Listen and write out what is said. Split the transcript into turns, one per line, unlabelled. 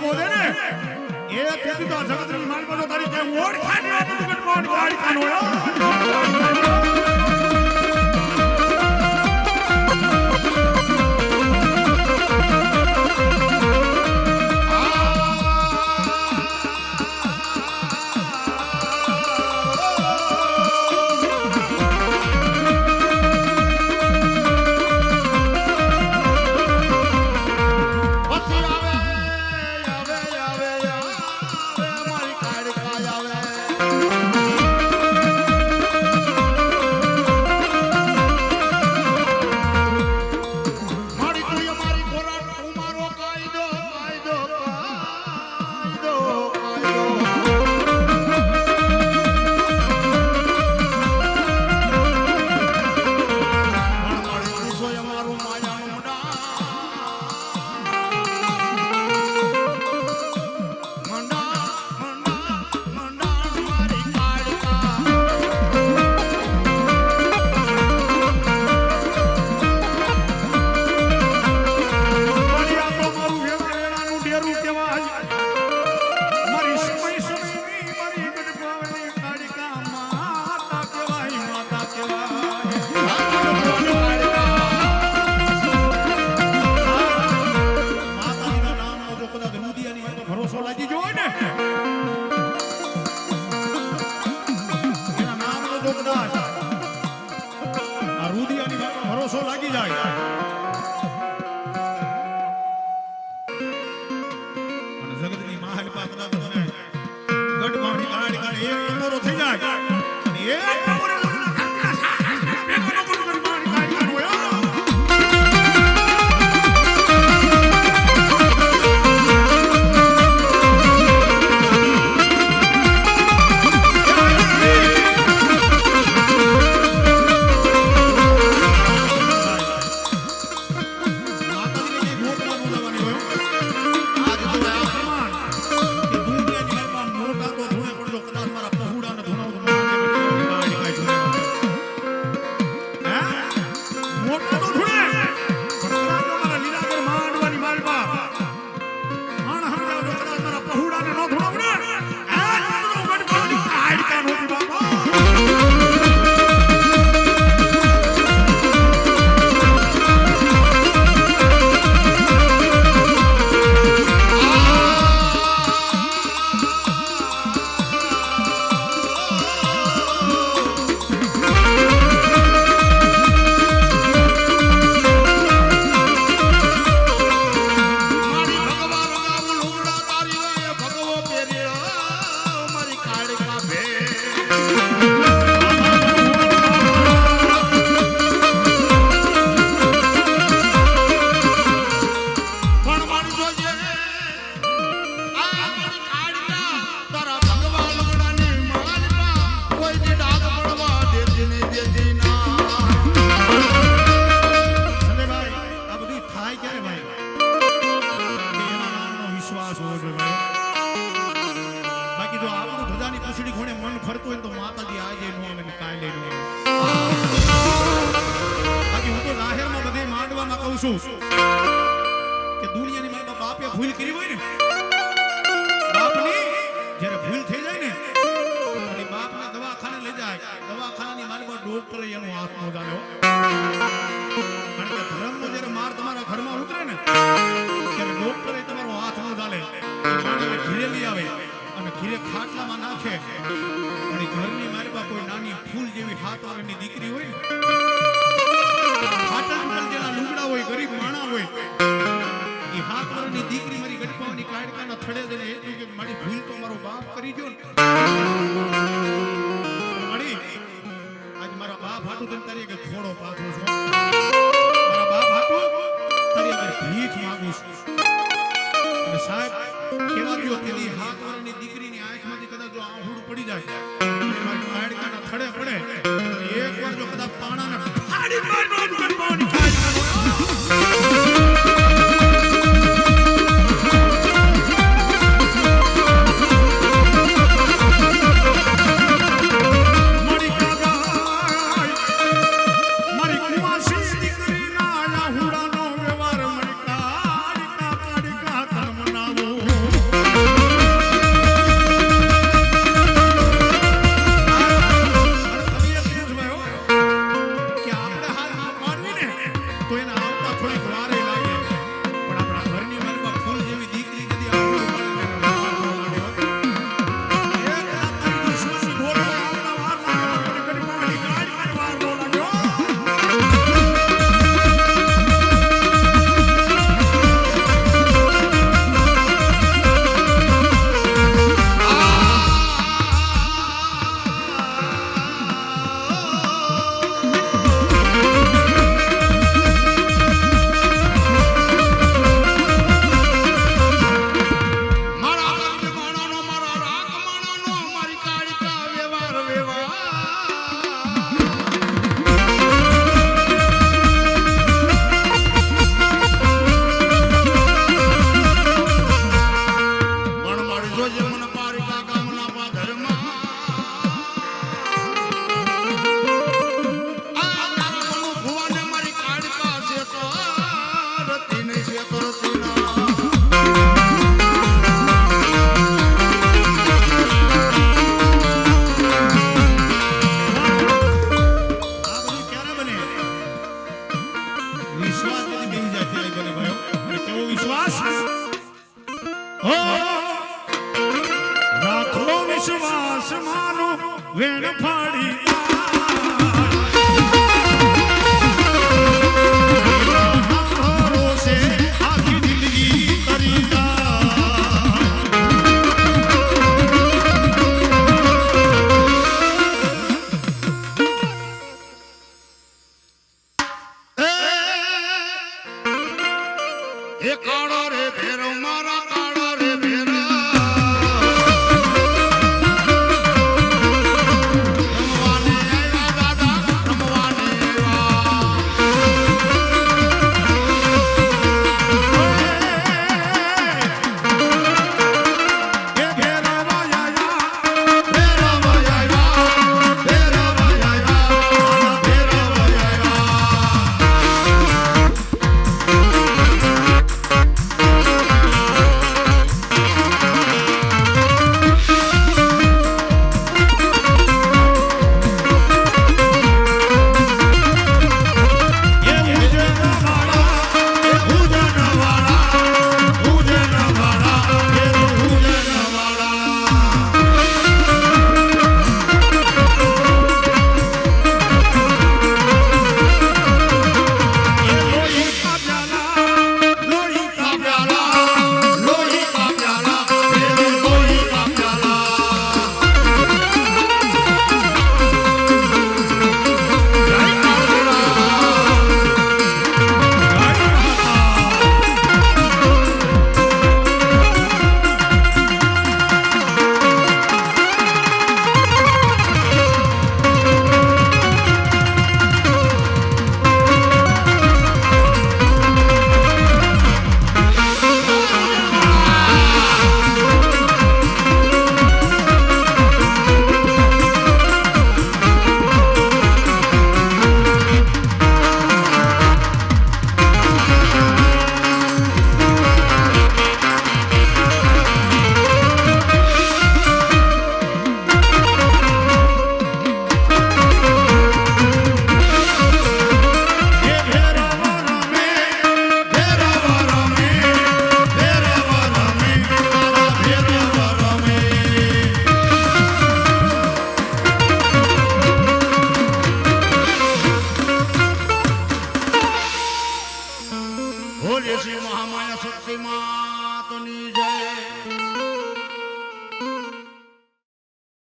બોલે ને? એ ખેતી
તો જગતની માલ બોલો તારી
કે ઓળખાણ ઓળખાણ ઓળખાણ ફરતું હોય તો માતાજી આજે નો આવે ને કાલે નો આવે હું તો જાહેરમાં બધે માંડવામાં કહું છું કે દુનિયાની મારા બાપે ભૂલ કરી હોય ને જ્યારે ભૂલ થઈ જાય ને અને બાપને દવાખાને લઈ જાય. દવાખાનાની મારી ડોક્ટરે એનો હાથ નો ગણપાવની કાળકાના થડે જઈને એટલું કે મારી ભૂલ તો મારો બાપ કરી ગયો મળી આજ મારા બાપ હાટું તેમ તારી કે ખોડો પાછો છો. મારા બાપ હાટું તારી આગળ ભીખ માંગુ છું. અને સાહેબ કેવા ગયો તેની હાથ વાળાની દીકરીની આંખમાંથી કદાચ જો આંખડું પડી જાય મારી એ કાળો રે ભેરવ મારા